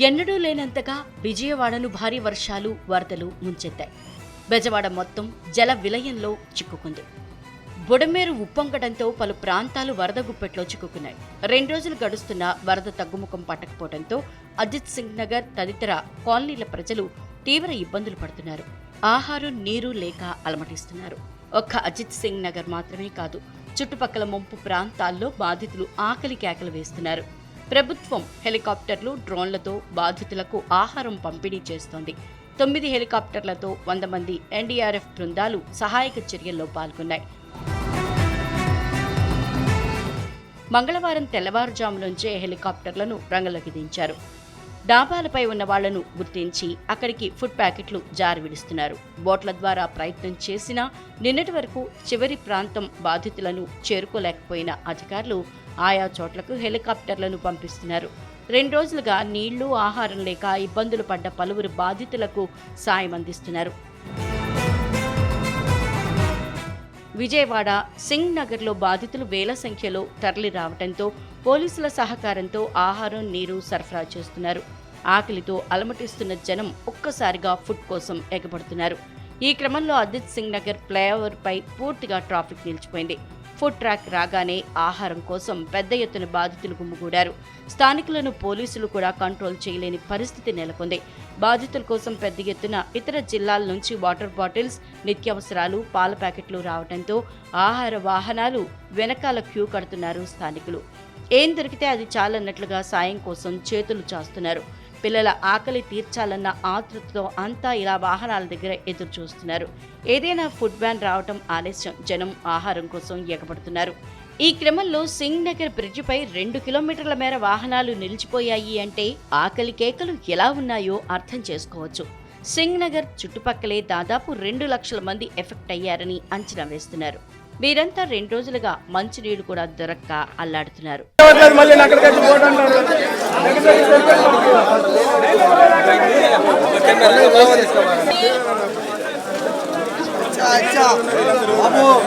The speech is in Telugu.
ఎన్నడూ లేనంతగా విజయవాడను భారీ వర్షాలు వరదలు ముంచెత్తాయి. బెజవాడ మొత్తం జల విలయంలో చిక్కుకుంది. బుడమేరు ఉప్పొంగడంతో పలు ప్రాంతాలు వరద గుప్పెట్లో చిక్కుకున్నాయి. రెండు రోజులు గడుస్తున్న వరద తగ్గుముఖం పట్టకపోవడంతో అజిత్ సింగ్ నగర్ తదితర కాలనీల ప్రజలు తీవ్ర ఇబ్బందులు పడుతున్నారు. ఆహారం నీరు లేక అలమటిస్తున్నారు. ఒక్క అజిత్ సింగ్ నగర్ మాత్రమే కాదు చుట్టుపక్కల ముంపు ప్రాంతాల్లో బాధితులు ఆకలి కేకలు వేస్తున్నారు. ప్రభుత్వం హెలికాప్టర్లు డ్రోన్లతో బాధితులకు ఆహారం పంపిణీ చేస్తోంది. తొమ్మిది హెలికాప్టర్లతో వంద మంది ఎన్డీఆర్ఎఫ్ బృందాలు సహాయక చర్యల్లో పాల్గొన్నాయి. మంగళవారం తెల్లవారుజాము నుంచే హెలికాప్టర్లను రంగంలోకి దించారు డాబాలపై ఉన్న వాళ్ళను గుర్తించి అక్కడికి ఫుడ్ ప్యాకెట్లు జారి విడుస్తున్నారు. బోట్ల ద్వారా ప్రయత్నం చేసినా నిన్నటి వరకు చివరి ప్రాంతం బాధితులను చేరుకోలేకపోయిన అధికారులు ఆయా చోట్లకు హెలికాప్టర్లను పంపిస్తున్నారు. రెండు రోజులుగా నీళ్ళు ఆహారం లేక ఇబ్బందులు పడ్డ పలువురు బాధితులకు సాయం అందిస్తున్నారు. విజయవాడ సింగ్ నగర్లో బాధితులు వేల సంఖ్యలో తరలి రావడంతో పోలీసుల సహకారంతో ఆహారం నీరు సరఫరా చేస్తున్నారు. ఆకలితో అలమటిస్తున్న జనం ఒక్కసారిగా ఫుడ్ కోసం ఎగబడుతున్నారు. ఈ క్రమంలో అజిత్ సింగ్ నగర్ ఫ్లైఓవర్పై పూర్తిగా ట్రాఫిక్ నిలిచిపోయింది. ఫుడ్ ట్రాక్ రాగానే ఆహారం కోసం పెద్ద ఎత్తున బాధితులు గుమ్ముగూడారు స్థానికులను పోలీసులు కూడా కంట్రోల్ చేయలేని పరిస్థితి నెలకొంది. బాధితుల కోసం పెద్ద ఎత్తున ఇతర జిల్లాల నుంచి వాటర్ బాటిల్స్ నిత్యావసరాలు పాల ప్యాకెట్లు రావడంతో ఆహార వాహనాలు వెనకాల క్యూ కడుతున్నారు స్థానికులు. ఏం దొరికితే అది చాలన్నట్లుగా సాయం కోసం చేతులు చాస్తున్నారు. పిల్లల ఆకలి తీర్చాలన్న ఆతృతతో అంతా ఇలా వాహనాల దగ్గర ఎదురు చూస్తున్నారు ఏదైనా ఫుడ్ బ్యాన్ రావటం ఆలస్యం. జనం ఆహారం కోసం ఎగబడుతున్నారు. ఈ క్రమంలో సింగ్ నగర్ బ్రిడ్జిపై రెండు కిలోమీటర్ల మేర వాహనాలు నిలిచిపోయాయి అంటే ఆకలి కేకలు ఎలా ఉన్నాయో అర్థం చేసుకోవచ్చు. సింగ్ నగర్ చుట్టుపక్కలే దాదాపు రెండు లక్షల మంది ఎఫెక్ట్ అయ్యారని అంచనా వేస్తున్నారు. వీరంతా రెండు రోజులుగా మంచినీళ్ళు కూడా దొరక్క అల్లాడుతున్నారు.